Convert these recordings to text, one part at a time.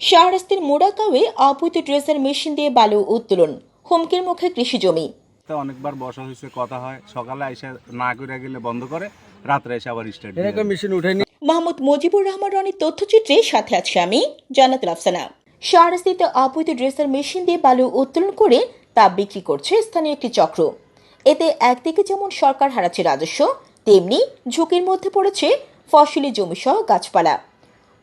শাহরাস্তির মোড়াকাওয়ে অবৈধ dredger machine দিয়ে বালু উত্তোলন হুমকির মুখে কৃষি জমি। অনেকবার বসা হয়েছে কথা হয় সকালে এসে না করে গেলে বন্ধ করে রাত্রে এসে আবার স্টার্ট এরকম মেশিন উঠেনি মোহাম্মদ মুজিবুর রহমান রনির তথ্যচিত্রে সাথে আছে আমি জান্নাত আফসানা। শাহরাস্তিতে অবৈধ ড্রেসার মেশিন দিয়ে বালু উত্তোলন করে তা বিক্রি করছে স্থানীয় একটি চক্র। এতে একদিকে যেমন সরকার হারাচ্ছে রাজস্ব তেমনি ঝুঁকির মধ্যে পড়েছে ফসলি জমিসহ গাছপালা।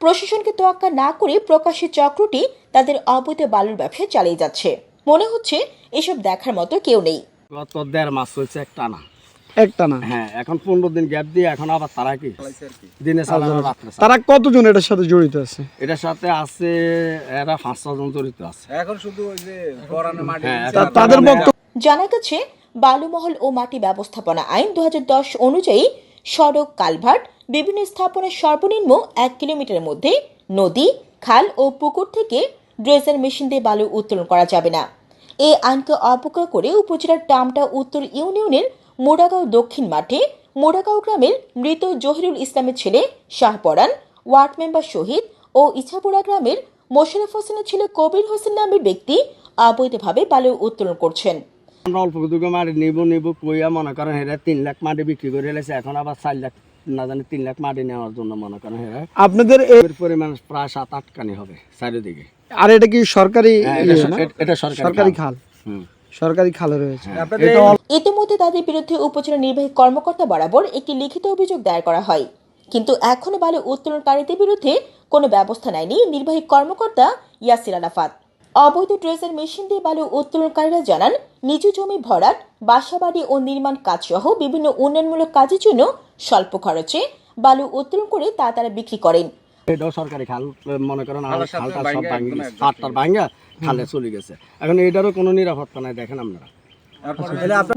প্রশাসনকে তোয়াক্কা না করে প্রকাশ্যে চক্রটি তাদের অবৈধ বালুর ব্যবসা চালিয়ে যাচ্ছে। মনে হচ্ছে এসব দেখার মতো কেউ নেই। গত দেড় মাস চলছে একটা না। একটা না? হ্যাঁ এখন পনেরো দিন গ্যাপ দিয়ে এখন আবার তারা কি? দিনে চালানো। তারা কতজন এটার সাথে জড়িত আছে? এটার সাথে আছে এরা পাঁচ ছজন জড়িত আছে। এখন শুধু ওই যে মাটি হ্যাঁ, তাদের জানা গেছে বালুমহল ও মাটি ব্যবস্থাপনা আইন দু হাজার দশ অনুযায়ী সড়ক, কালভার্ট, বিভিন্ন স্থাপনের সর্বনিম্ন এক কিলোমিটারের মধ্যে নদী, খাল ও পুকুর থেকে ড্রেজার মেশিন দিয়ে বালু উত্তোলন করা যাবে না। এই আইনকে অবজ্ঞা করে উপজেলার টামটা উত্তর ইউনিয়নের মোড়াগাঁও দক্ষিণ মাঠে মোড়াগাঁও গ্রামের মৃত জহিরুল ইসলামের ছেলে শাহপরান ওয়ার্ড মেম্বার শহীদ ও ইছাপুরা গ্রামের মোশারফ হোসেনের ছেলে কবির হোসেন নামের ব্যক্তি অবৈধভাবে বালু উত্তোলন করছেন। আমরা অল্প কিছু মাটি নিব নিব কইয়া মনে করেন হেরা তিন লাখ মাটি বিক্রি করে এলেছে এখন আবার চার লাখ না জানি তিন লাখ মাটি নেওয়ার জন্য মনে করেন হেরা। আপনাদের এর পরিমাণ প্রায় সাত আট কানি হবে চারিদিকে। আর এটা কি সরকারি হ্যাঁ, ইয়ে এটা- সরকারি সরকারি খাল। হুম। সরকারি খালে রয়েছে। হ্যাঁ, ইতিমধ্যে তাদের বিরুদ্ধে উপজেলা নির্বাহী কর্মকর্তা বরাবর একটি লিখিত অভিযোগ দায়ের করা হয়। কিন্তু এখনও বালু উত্তোলনকারীদের বিরুদ্ধে কোনো ব্যবস্থা নেয়নি নির্বাহী কর্মকর্তা ইয়াসির আরাফাত অবৈধ ড্রেজার মেশিন দিয়ে বালু উত্তোলনকারীরা জানান নিজ জমি ভরাট বাসাবাড়ি ও নির্মাণ কাজ সহ বিভিন্ন উন্নয়নমূলক কাজের জন্য স্বল্প খরচে বালু উত্তোলন করে তা তারা বিক্রি করেন। এটাও সরকারি খাল মনে করেন আমার খালটা সব ভাঙ্গা খালে চলে গেছে। এখন এটারও কোনো নিরাপত্তা নাই দেখেন আপনারা।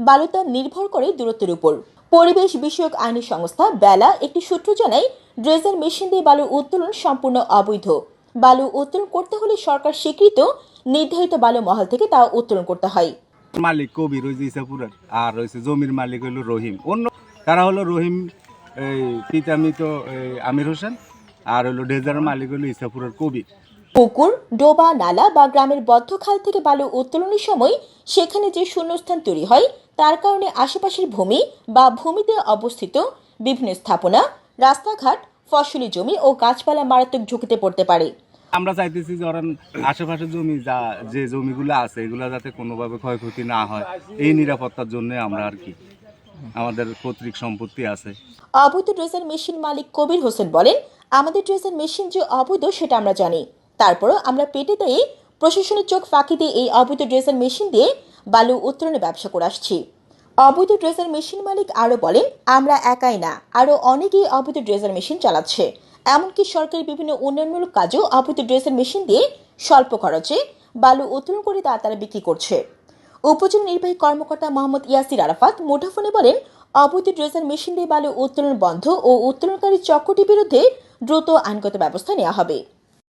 বালুতা নির্ভর করে দূরত্বের উপর। পরিবেশ বিষয়ক আইনি সংস্থা বেলা একটি সূত্র জানায় ড্রেজার মেশিন দিয়ে বালু উত্তোলন সম্পূর্ণ অবৈধ। বালু উত্তোলন করতে হলে সরকার স্বীকৃত নির্ধারিত বালু মহল থেকে তা উত্তোলন করতে হয়। মালিক কবি রয়েছে ইসাপুরের আর রয়েছে জমির মালিক হলো রহিম। অন্য তারা হলো রহিম এই পিতামিত আমির হোসেন আর হলো ডেজার মালিক হলো ইসাপুরের কবির। পুকুর ডোবা নালা বা গ্রামের বদ্ধ খাল থেকে বালু উত্তোলনের সময় সেখানে যে শূন্যস্থান তৈরি হয় তার কারণে আশেপাশের ভূমি বা ভূমিতে অবস্থিত বিভিন্ন স্থাপনা রাস্তাঘাট ফসলি জমি ও গাছপালা মারাত্মক ঝুঁকিতে পড়তে পারে। আমরা চাইতেছি ধরেন আশেপাশে জমি যা, যে জমিগুলো আছে, এগুলো যাতে কোনোভাবে ক্ষয়ক্ষতি না হয়। এই নিরাপত্তার জন্য আমরা আর কি আমাদের পৈতৃক সম্পত্তি আছে। অবৈধ ড্রেসার মেশিন মালিক কবির হোসেন বলেন, আমাদের ড্রেসার মেশিন যে অবৈধ সেটা আমরা জানি। তারপরও আমরা পেটে দিয়ে প্রশাসনের চোখ ফাঁকি দিয়ে এই অবৈধ ড্রেসার মেশিন দিয়ে বালু উত্তোলনের ব্যবসা করে আসছি। অবৈধ ড্রেসার মেশিন মালিক আরও বলেন, আমরা একাই না, আরও অনেকেই অবৈধ ড্রেসার মেশিন চালাচ্ছে। এমনকি সরকারি বিভিন্ন উন্নয়নমূলক কাজও আবৃত ড্রেসের মেশিন দিয়ে স্বল্প খরচে বালু উত্তোলন করে তা তারা বিক্রি করছে। উপজেলা নির্বাহী কর্মকর্তা মোহাম্মদ ইয়াসির আরাফাত মুঠোফোনে বলেন অবৈধ ড্রেজার মেশিন দিয়ে বালু উত্তোলন বন্ধ ও উত্তোলনকারী চক্রটির বিরুদ্ধে দ্রুত আইনগত ব্যবস্থা নেওয়া হবে।